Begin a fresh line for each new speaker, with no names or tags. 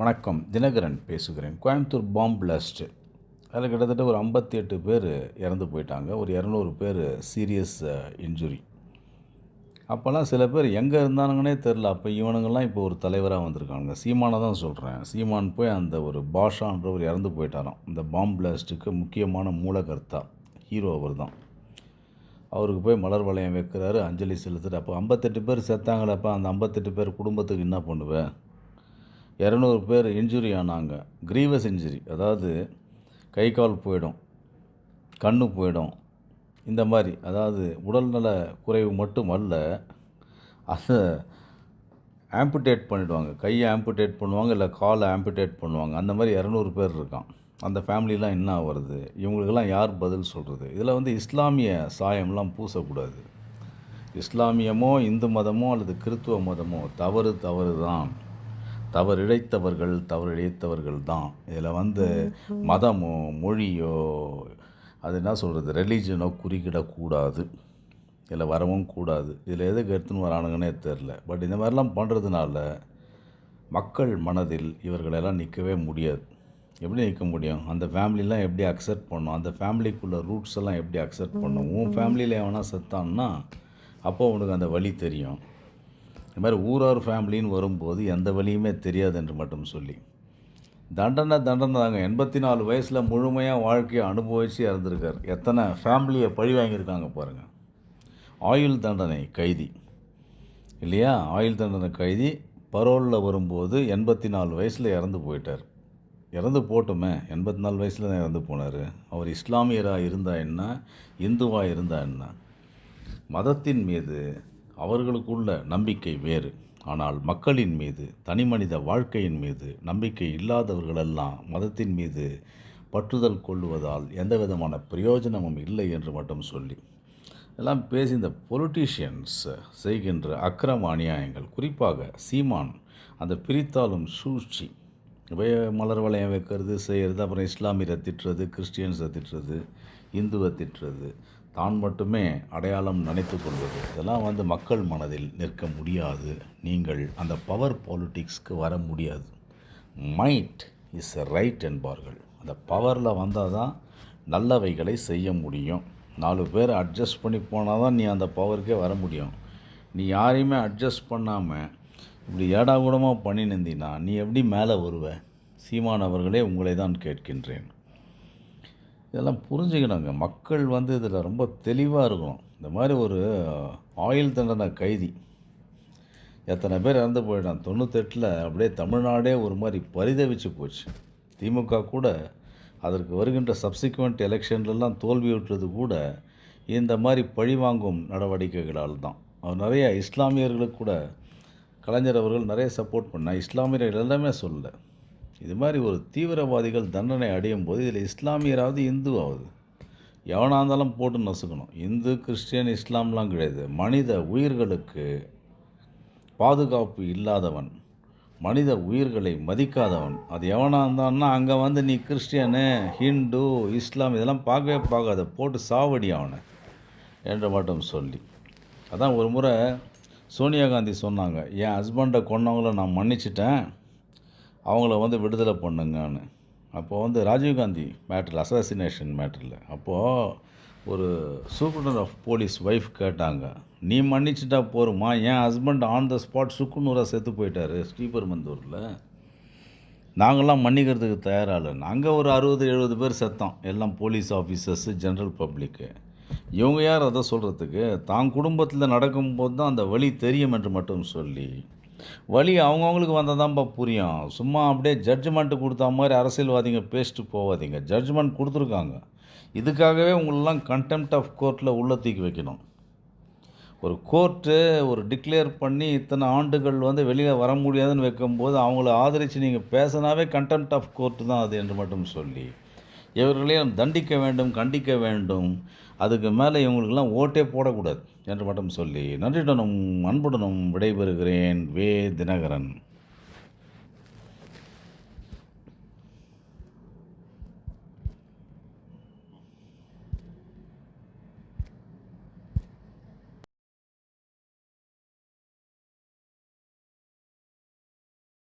வணக்கம். தினகரன் பேசுகிறேன். கோயம்புத்தூர் பாம்பு பிளாஸ்ட்டு அதில் கிட்டத்தட்ட ஒரு ஐம்பத்தி எட்டு பேர் இறந்து போயிட்டாங்க. ஒரு இரநூறு பேர் சீரியஸ் இன்ஜுரி. அப்போல்லாம் சில பேர் எங்கே இருந்தானுங்கன்னே தெரில. அப்போ இவனுங்கெல்லாம் இப்போ ஒரு தலைவராக வந்திருக்கானுங்க. சீமானை தான் சொல்கிறேன். சீமான் போய் அந்த ஒரு பாஷான்றவர் இறந்து போயிட்டாராம். இந்த பாம்பு பிளாஸ்ட்டுக்கு முக்கியமான மூலகர்த்தா ஹீரோ அவர் தான். அவருக்கு போய் மலர் வளையம் வைக்கிறாரு. அஞ்சலி செலுத்துட்டு அப்போ ஐம்பத்தெட்டு பேர் செத்தாங்களப்ப அந்த ஐம்பத்தெட்டு பேர் குடும்பத்துக்கு என்ன பண்ணுவேன் இரநூறு பேர் இன்ஜுரி ஆனாங்க. க்ரீவஸ் இன்ஜுரி அதாவது கை கால் போயிடும் கண்ணு போயிடும். இந்த மாதிரி அதாவது உடல்நல குறைவு மட்டும் அல்ல அதை ஆம்புடேட் பண்ணிவிடுவாங்க கையை ஆம்புடேட் பண்ணுவாங்க இல்லை காலை ஆம்புடேட் பண்ணுவாங்க. அந்த மாதிரி இரநூறு பேர் இருக்கான். அந்த ஃபேமிலிலாம் என்ன வருது இவங்களுக்கெல்லாம் யார் பதில் சொல்கிறது இதில் வந்து இஸ்லாமிய சாயம்லாம் பூசக்கூடாது. இஸ்லாமியமோ இந்து மதமோ அல்லது கிறித்துவ மதமோ தவறு தவறு தான் தவறிழைத்தவர்கள் தவறிழைத்தவர்கள் தான் இதில் வந்து மதமோ மொழியோ அது என்ன சொல்கிறது ரெலிஜனோ குறுக்கிடக்கூடாது. இதில் வரவும் கூடாது. இதில் எதுக்கு எடுத்துன்னு வரானுங்கன்னே தெரில. பட் இந்த மாதிரிலாம் பண்ணுறதுனால மக்கள் மனதில் இவர்களெல்லாம் நிற்கவே முடியாது. எப்படி நிற்க முடியும்? அந்த ஃபேமிலிலாம் எப்படி அக்செப்ட் பண்ணும்? அந்த ஃபேமிலிக்குள்ள ரூட்ஸ் எல்லாம் எப்படி அக்செப்ட் பண்ணும்? உன் ஃபேமிலியில் எவனா செத்தான்னா அப்போ உனக்கு அந்த வழி தெரியும். இது மாதிரி ஊரார் ஃபேமிலின்னு வரும்போது எந்த வழியுமே தெரியாது என்று மட்டும் சொல்லி. தண்டனை தண்டனை தாங்க. எண்பத்தி நாலு வயசில் முழுமையாக வாழ்க்கையை அனுபவித்து இறந்துருக்கார். எத்தனை ஃபேமிலியை பழி வாங்கியிருக்காங்க பாருங்கள் ஆயுள் தண்டனை கைதி. இல்லையா? ஆயுள் தண்டனை கைதி. பரோலில் வரும்போது எண்பத்தி நாலு வயசில் இறந்து போயிட்டார். இறந்து போட்டுமே. எண்பத்தி நாலு வயசில் தான் இறந்து போனார். அவர் இஸ்லாமியராக இருந்தா என்ன? இந்துவாக இருந்தா என்ன? மதத்தின் மீது அவர்களுக்குள்ள நம்பிக்கை வேறு. ஆனால் மக்களின் மீது தனிமனித வாழ்க்கையின் மீது நம்பிக்கை இல்லாதவர்களெல்லாம் மதத்தின் மீது பற்றுதல் கொள்ளுவதால் எந்த விதமான பிரயோஜனமும் இல்லை என்று மட்டும் சொல்லி. எல்லாம் பேசி இந்த பொலிட்டீஷியன்ஸ் செய்கின்ற அக்கிரம அநியாயங்கள் குறிப்பாக சீமான் அந்த பிரித்தாலும் சூழ்ச்சி. மலர் வளையம் வைக்கிறது செய்கிறது அப்புறம் இஸ்லாமியரை திட்டுறது கிறிஸ்டியன்ஸை திட்டுறது இந்துவை திட்டுறது தான் மட்டுமே அடையாளம் நினைத்து கொள்வது. இதெல்லாம் வந்து மக்கள் மனதில் நிற்க முடியாது. நீங்கள் அந்த பவர் பாலிட்டிக்ஸ்க்கு வர முடியாது. மைண்ட் இஸ் எ ரைட் என்பார்கள். அந்த பவரில் வந்தால் தான் நல்லவைகளை செய்ய முடியும். நாலு பேர் அட்ஜஸ்ட் பண்ணி போனால் தான் நீ அந்த பவருக்கே வர முடியும். நீ யாரையுமே அட்ஜஸ்ட் பண்ணாமல் இப்படி ஏடா கூடமாக பண்ணி நிந்தினா நீ எப்படி மேலே வருவ? சீமான் அவர்களே உங்களை தான் கேட்கின்றேன். இதெல்லாம் புரிஞ்சுக்கணுங்க. மக்கள் வந்து இதில் ரொம்ப தெளிவாக இருக்கணும். இந்த மாதிரி ஒரு ஆயில் தண்டனை கைதி. எத்தனை பேர் இறந்து போயிட்டான். தொண்ணூத்தெட்டில் அப்படியே தமிழ்நாடே ஒரு மாதிரி பரிதவிச்சு போச்சு. திமுக கூட அதற்கு வருகின்ற சப்சிக்வெண்ட் எலெக்ஷன்லலாம் தோல்வியுற்றது கூட இந்த மாதிரி பழிவாங்கும் நடவடிக்கைகளால் தான். அவர் நிறைய இஸ்லாமியர்களுக்கு கூட கலைஞர் அவர்கள் நிறைய சப்போர்ட் பண்ணால் இஸ்லாமியர்கள் எல்லாமே சொல்லலை. இது மாதிரி ஒரு தீவிரவாதிகள் தண்டனை அடையும் போது இதில் இஸ்லாமியராவது இந்துவாவது எவனாக இருந்தாலும் போட்டு நசுக்கணும். இந்து கிறிஸ்டியன் இஸ்லாம்லாம் கிடையாது. மனித உயிர்களுக்கு பாதுகாப்பு இல்லாதவன் மனித உயிர்களை மதிக்காதவன். அது எவனாக இருந்தான்னா அங்கே வந்து நீ கிறிஸ்டியனு ஹிந்து இஸ்லாம் இதெல்லாம் பார்க்கவே பார்க்காத போட்டு சாவடி அவனை என்று மட்டும் சொல்லி. அதான் ஒரு முறை சோனியா காந்தி சொன்னாங்க என் ஹஸ்பண்டை கொன்னவங்கள நான் மன்னிச்சிட்டேன். அவங்கள வந்து விடுதலை பண்ணுங்கன்னு. அப்போது வந்து ராஜீவ்காந்தி மேட்டரில் அசாசினேஷன் மேட்டரில் அப்போது ஒரு சூப்பர்டன் ஆஃப் போலீஸ் ஒய்ஃப் கேட்டாங்க நீ மன்னிச்சிட்டா போருமா? என் ஹஸ்பண்ட் ஆன் த ஸ்பாட் சுக்குநூறாக செத்து போயிட்டார் ஸ்ரீபெருமந்தூரில் நாங்கள்லாம் மன்னிக்கிறதுக்கு தயாராக அங்கே ஒரு அறுபது எழுபது பேர் செத்தோம். எல்லாம் போலீஸ் ஆஃபீஸர்ஸு ஜென்ரல் பப்ளிக்கு இவங்க யார் அதை சொல்கிறதுக்கு தான் குடும்பத்தில் நடக்கும்போது தான் அந்த வழி தெரியும் என்று மட்டும் சொல்லி வழி அவங்கவுங்களுக்கு வந்தால் தான்ப்பா புரியும். சும்மா அப்படியே ஜட்ஜ்மெண்ட்டு கொடுத்தா மாதிரி அரசியல்வாதிங்க பேசிட்டு போகாதீங்க ஜட்ஜ்மெண்ட் கொடுத்துருக்காங்க. இதுக்காகவே உங்களெலாம் கண்டெம்ட் ஆஃப் கோர்ட்டில் உள்ள தூக்கி வைக்கணும். ஒரு கோர்ட்டு ஒரு டிக்ளேர் பண்ணி இத்தனை ஆண்டுகள் வந்து வெளியில் வர முடியாதுன்னு வைக்கும்போது அவங்கள ஆதரித்து நீங்கள் பேசினாவே கண்டெம்ட் ஆஃப் கோர்ட்டு தான் அது என்று மட்டும் சொல்லி இவர்களையும் தண்டிக்க வேண்டும் கண்டிக்க வேண்டும். அதுக்கு மேலே இவங்களுக்கெல்லாம் ஓட்டே போடக்கூடாது என்று மட்டும் சொல்லி நன்றியுடனும் அன்புடனும் விடைபெறுகிறேன் வே தினகரன்.